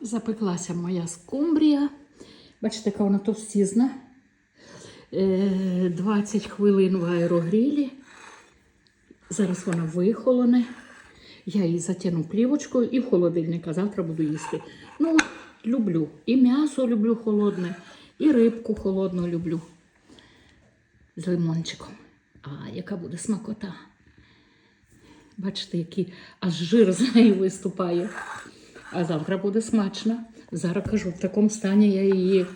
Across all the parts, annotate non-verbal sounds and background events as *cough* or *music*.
Запеклася моя скумбрія. Бачите, яка вона товстізна. Е, 20 хвилин в аерогрілі. Зараз вона вихолоне. Я її затягну плівочкою і в холодильник, а завтра буду їсти. Ну, люблю. І м'ясо люблю холодне, і рибку холодну люблю. З лимончиком. А яка буде смакота? Бачите, який аж жир з неї виступає. А завтра буде смачно. Зараз кажу, в такому стані я її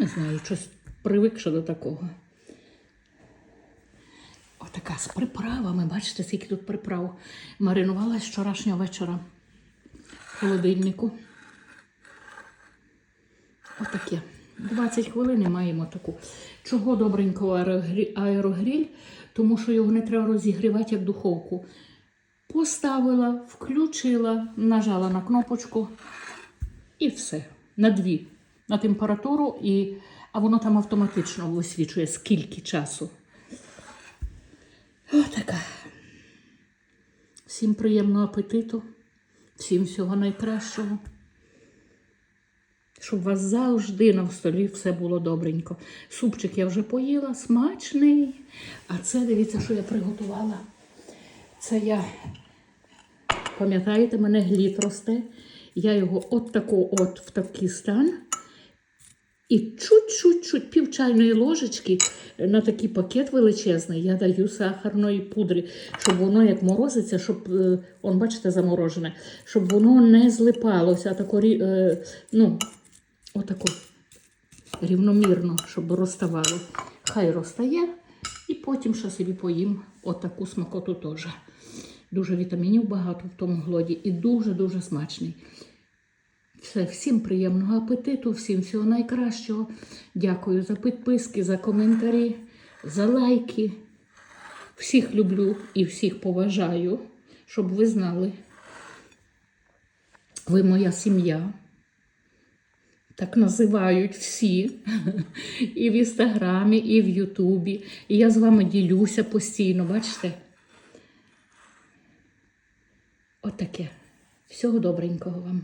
не знаю, щось привикша до такого. Отака з приправами. Бачите, скільки тут приправ. Маринувалась вчорашнього вечора в холодильнику. Отаке. 20 хвилин і маємо таку. Чого добренько аерогріль? Тому що його не треба розігрівати як духовку. Поставила, включила, нажала на кнопочку і все. На дві. На температуру, і... а воно там автоматично висвічує скільки часу. Отака. Всім приємного апетиту, всім всього найкращого. Щоб у вас завжди на столі все було добренько. Супчик я вже поїла, смачний. А це дивіться, що я приготувала. Це я, пам'ятаєте, мене гліт росте. Я його от тако от в такий стан. І чуть-чуть-чуть пів чайної ложечки на такий пакет величезний я даю сахарної пудри, щоб воно як морозиться, щоб, е, он, бачите, заморожене, щоб воно не злипалося, а тако, е, ну, отако рівномірно, щоб розставало. Хай розтає, і потім ще собі поїм отаку смакоту теж. Дуже вітамінів багато в тому глоді і дуже-дуже смачний. Все, всім приємного апетиту, всім всього найкращого. Дякую за підписки, за коментарі, за лайки. Всіх люблю і всіх поважаю, щоб ви знали. Ви моя сім'я. Так називають всі. *laughs* І в інстаграмі, і в Ютубі. І я з вами ділюся постійно, бачите? Отаке. Всього добренького вам.